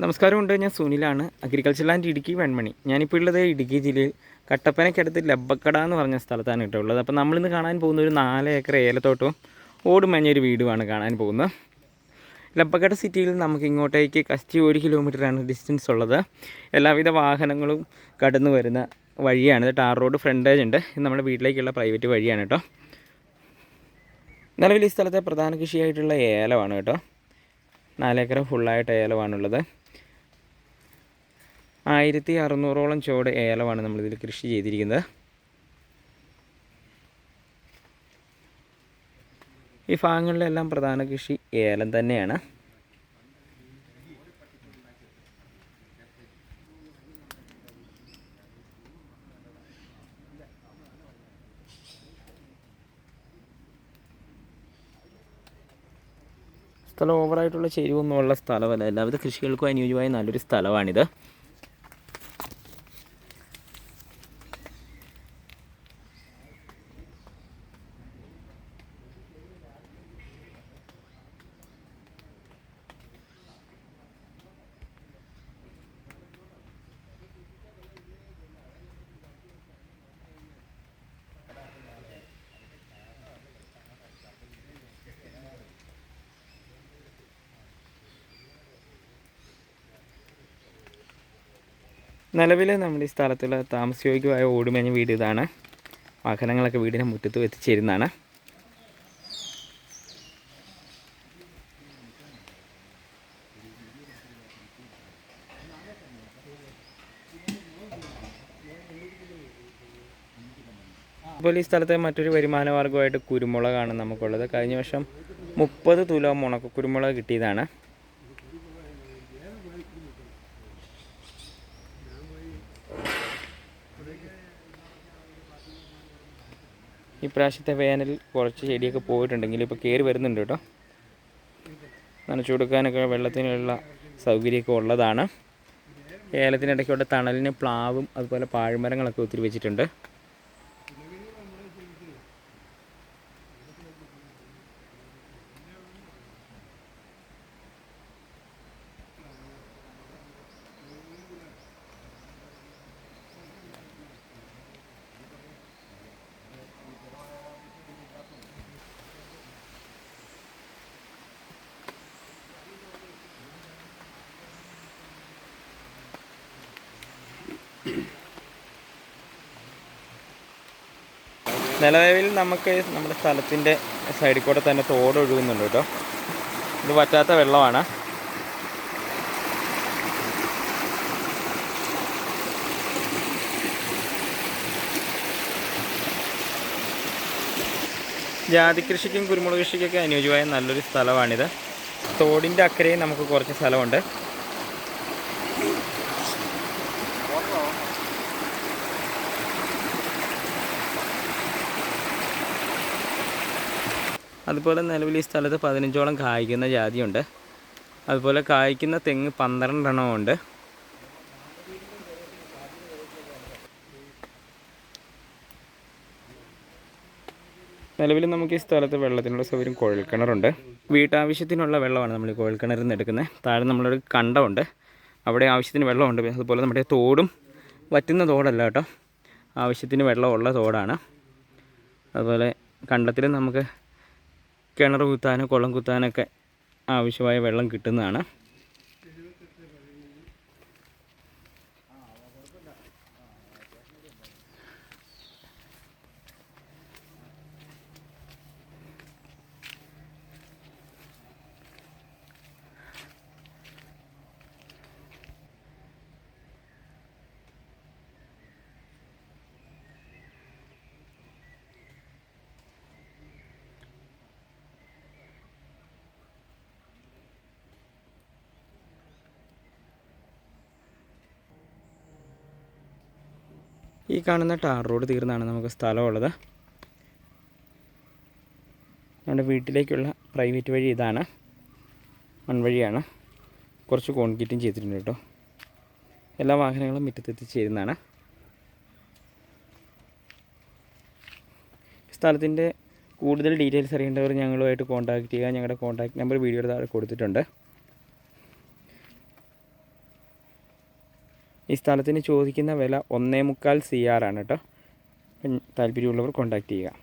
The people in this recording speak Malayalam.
നമസ്കാരമുണ്ട് ഞാൻ സുനിലാണ് അഗ്രികൾച്ചർ ലാൻഡ് ഇടുക്കി വെൺമണി. ഞാനിപ്പോൾ ഉള്ളത് ഇടുക്കി ജില്ലയിൽ കട്ടപ്പനയ്ക്കടുത്ത് ലബ്ബക്കട എന്ന് പറഞ്ഞ സ്ഥലത്താണ് കേട്ടോ ഉള്ളത്. അപ്പോൾ നമ്മളിന്ന് കാണാൻ പോകുന്ന ഒരു നാല് ഏക്കർ ഏലത്തോട്ടവും ഓടുമഞ്ഞൊരു വീടുമാണ് കാണാൻ പോകുന്നത്. ലബ്ബക്കട സിറ്റിയിൽ നമുക്ക് ഇങ്ങോട്ടേക്ക് കസ്റ്റി ഒരു കിലോമീറ്ററാണ് ഡിസ്റ്റൻസ് ഉള്ളത്. എല്ലാവിധ വാഹനങ്ങളും കടന്നു വരുന്ന വഴിയാണ്. ടാർ റോഡ് ഫ്രണ്ടേജ് ഉണ്ട്. ഇത് നമ്മുടെ വീട്ടിലേക്കുള്ള പ്രൈവറ്റ് വഴിയാണ് കേട്ടോ. നിലവിൽ ഈ സ്ഥലത്തെ പ്രധാന കൃഷിയായിട്ടുള്ള ഏലമാണ് കേട്ടോ. നാലേക്കർ ഫുള്ളായിട്ട് ഏലമാണുള്ളത്. ആയിരത്തി അറുന്നൂറോളം ചോട് ഏലമാണ് നമ്മളിതിൽ കൃഷി ചെയ്തിരിക്കുന്നത്. ഈ ഭാഗങ്ങളിലെല്ലാം പ്രധാന കൃഷി ഏലം തന്നെയാണ്. സ്ഥലം ഓവറായിട്ടുള്ള ചേരുവൊന്നുമുള്ള സ്ഥലമല്ല. എല്ലാവിധ കൃഷികൾക്കും അനുയോജ്യമായ നല്ലൊരു സ്ഥലമാണിത്. നിലവിൽ നമ്മുടെ ഈ സ്ഥലത്തുള്ള താമസയോഗ്യമായ ഓടുമേഞ്ഞ വീട് ഇതാണ്. വാഹനങ്ങളൊക്കെ വീടിന്റെ മുറ്റത്ത് എത്തിച്ചേരുന്നതാണ് അതുപോലെ ഈ സ്ഥലത്തെ മറ്റൊരു വരുമാന മാർഗമായിട്ട് കുരുമുളകാണ് നമുക്കുള്ളത്. കഴിഞ്ഞ വർഷം മുപ്പത് തുല ഉണക്ക കുരുമുളക് കിട്ടിയതാണ്. ഈ പ്രാവശ്യത്തെ വേനൽ കുറച്ച് ചെടിയൊക്കെ പോയിട്ടുണ്ടെങ്കിൽ ഇപ്പോൾ കയറി വരുന്നുണ്ട് കേട്ടോ. നനച്ചു കൊടുക്കാനൊക്കെ വെള്ളത്തിനുള്ള സൗകര്യമൊക്കെ ഉള്ളതാണ്. ഏലത്തിനിടയ്ക്കൂടെ തണലിന് പ്ലാവും അതുപോലെ പാഴ്മരങ്ങളൊക്കെ ഒത്തിരി വെച്ചിട്ടുണ്ട്. നിലവിൽ നമുക്ക് നമ്മുടെ സ്ഥലത്തിന്റെ സൈഡിൽ കൂടെ തന്നെ തോട് ഒഴുകുന്നുണ്ട് കേട്ടോ. ഇത് പറ്റാത്ത വെള്ളമാണ്. ജാതി കൃഷിക്കും കുരുമുളക് കൃഷിക്കൊക്കെ അനുയോജ്യമായ നല്ലൊരു സ്ഥലമാണിത്. തോടിന്റെ അക്കരയും നമുക്ക് കുറച്ച് സ്ഥലമുണ്ട്. അതുപോലെ നിലവിൽ ഈ സ്ഥലത്ത് പതിനഞ്ചോളം കായ്ക്കുന്ന ജാതിയുണ്ട്. അതുപോലെ കായ്ക്കുന്ന തെങ്ങ് പന്ത്രണ്ടെണ്ണമുണ്ട് നിലവിൽ നമുക്ക് ഈ സ്ഥലത്ത് വെള്ളത്തിനുള്ള സൗകര്യം കുഴൽക്കിണറുണ്ട്. വീട്ടാവശ്യത്തിനുള്ള വെള്ളമാണ് നമ്മൾ ഈ കുഴൽക്കിണറിൽ നിന്ന് എടുക്കുന്നത്. താഴെ നമ്മളൊരു കണ്ടമുണ്ട്. അവിടെ ആവശ്യത്തിന് വെള്ളമുണ്ട്. അതുപോലെ നമ്മുടെ തോടും വറ്റുന്ന തോടല്ല കേട്ടോ. ആവശ്യത്തിന് വെള്ളമുള്ള തോടാണ്. അതുപോലെ കണ്ടത്തിൽ നമുക്ക് കിണർ കുത്താനും കുളം കുത്താനൊക്കെ ആവശ്യമായ വെള്ളം കിട്ടുന്നതാണ്. ഈ കാണുന്ന ടാർ റോഡ് തീർന്നാണ് നമുക്ക് സ്ഥലമുള്ളത്. നമ്മുടെ വീട്ടിലേക്കുള്ള പ്രൈവറ്റ് വഴി ഇതാണ്. മൺവഴിയാണ് കുറച്ച് കോൺക്രീറ്റും ചെയ്തിട്ടുണ്ട് കേട്ടോ. എല്ലാ വാഹനങ്ങളും മുറ്റത്തെത്തിച്ചേരുന്നതാണ് സ്ഥലത്തിന്റെ കൂടുതൽ ഡീറ്റെയിൽസ് അറിയേണ്ടവർ ഞങ്ങളുമായിട്ട് കോൺടാക്റ്റ് ചെയ്യുക. ഞങ്ങളുടെ കോൺടാക്ട് നമ്പർ വീഡിയോയുടെ താഴെ കൊടുത്തിട്ടുണ്ട്. ഈ സ്ഥലത്തിന് ചോദിക്കുന്ന വില ഒന്നേ മുക്കാൽ സി ആർ ആണ് കേട്ടോ. താല്പര്യമുള്ളവർ കോൺടാക്റ്റ് ചെയ്യുക.